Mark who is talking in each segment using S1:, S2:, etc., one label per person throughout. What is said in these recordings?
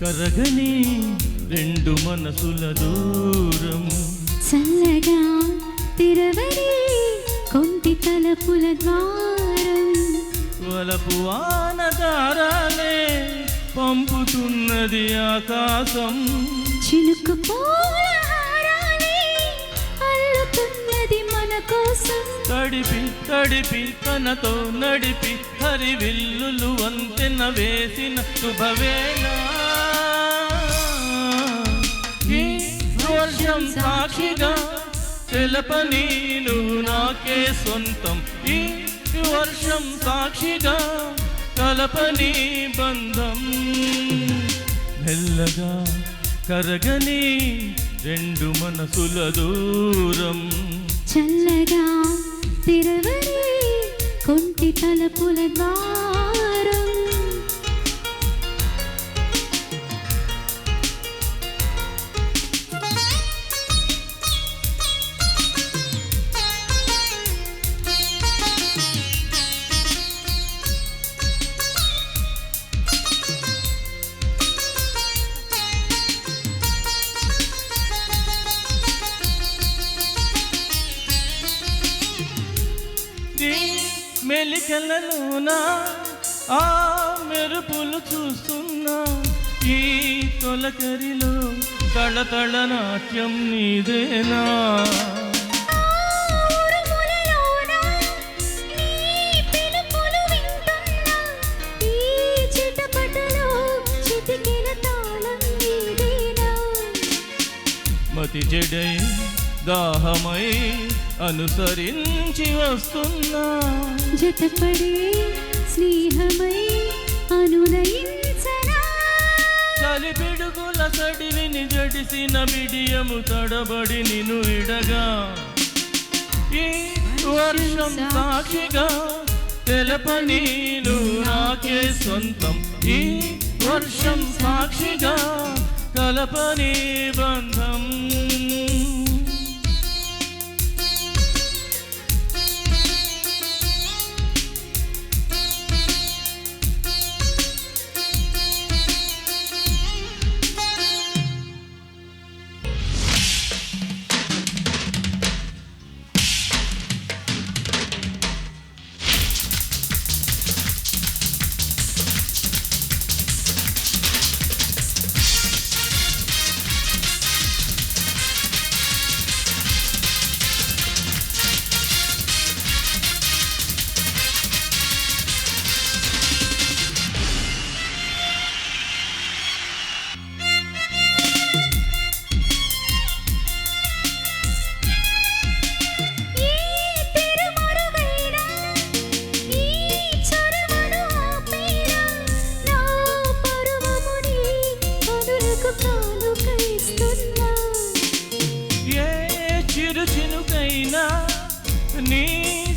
S1: కరగని రెండు మనసుల దూరం.
S2: చల్లగా తెరవని కొంటి తలపుల ద్వారం.
S1: వలపు వానదారాలే పంపుతున్నది ఆకాశం.
S2: చినుకు అల్లుతున్నది మన కోసం.
S1: తడిపి తడిపి తనతో నడిపి హరివిల్లులు వంతెన వేసిన శుభవేళ. వర్షం సాక్షిగా తెలపని నువ్వు నాకే సొంతం. ఈ వర్షం సాక్షిగా కలపని బంధం. మెల్లగా కరగని రెండు మనసుల దూరం.
S2: చల్లగా తెరవని కొంటి తలపుల ద్వారా.
S1: మెలికలలోన ఆ మెరుపులు చూస్తున్నా ఈ తొలకరిలో తళతళ నాట్యం నీదేనా? మతి జడై దాహమై అనుసరించి వస్తున్నా.
S2: జతపడే స్నేహమై అనునయించనా?
S1: చలిపిడుగుల సడిలిని జడిసిన బిడియము తడబడి నిను విడగా ఈ వర్షం సాక్షిగా తెలపని నాకే సొంతం. ఈ వర్షం సాక్షిగా కలపని బంధం.
S2: నీ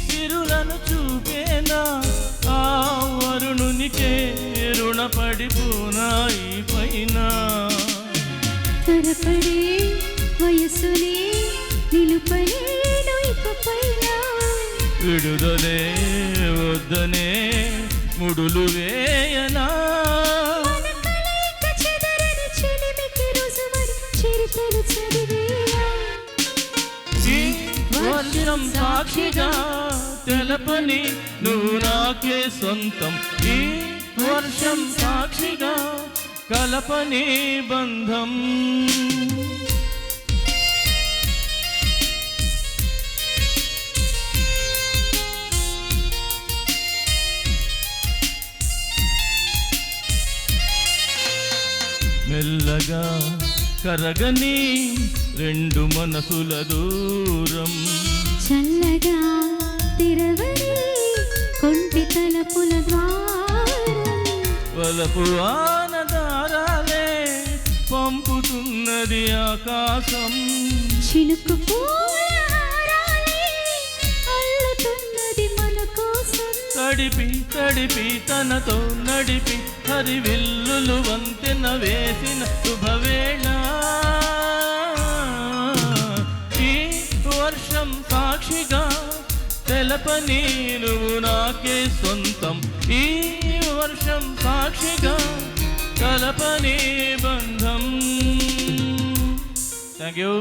S1: సిరులను చూపేనా ఆ వరుణునికే రుణపడిపోనాయి పైన
S2: త్వరపడే వయసునే నిలుపలేను ఇకపైన.
S1: విడుదలే వద్దనే ముడులు వేయనా వర్షం సాక్షిగా తెలపని నువ్వు నాకే సొంతం. ఈ వర్షం సాక్షిగా కలపని బంధం. మెల్లగా కరగని రెండు మనసుల దూరం.
S2: చల్లగా తెరవని కొంటి తలపుల ద్వారం.
S1: వలపు ఆనదారాలే పంపుతున్నది ఆకాశం.
S2: కోసం.
S1: తడిపి తడిపి తనతో నడిపి హరివిల్లులు వంతెన వేసిన శుభవేళ. సాక్షిగా తెలపని నువ్వు నాకే సొంతం. ఈ వర్షం సాక్షిగా కలపని బంధం. Thank you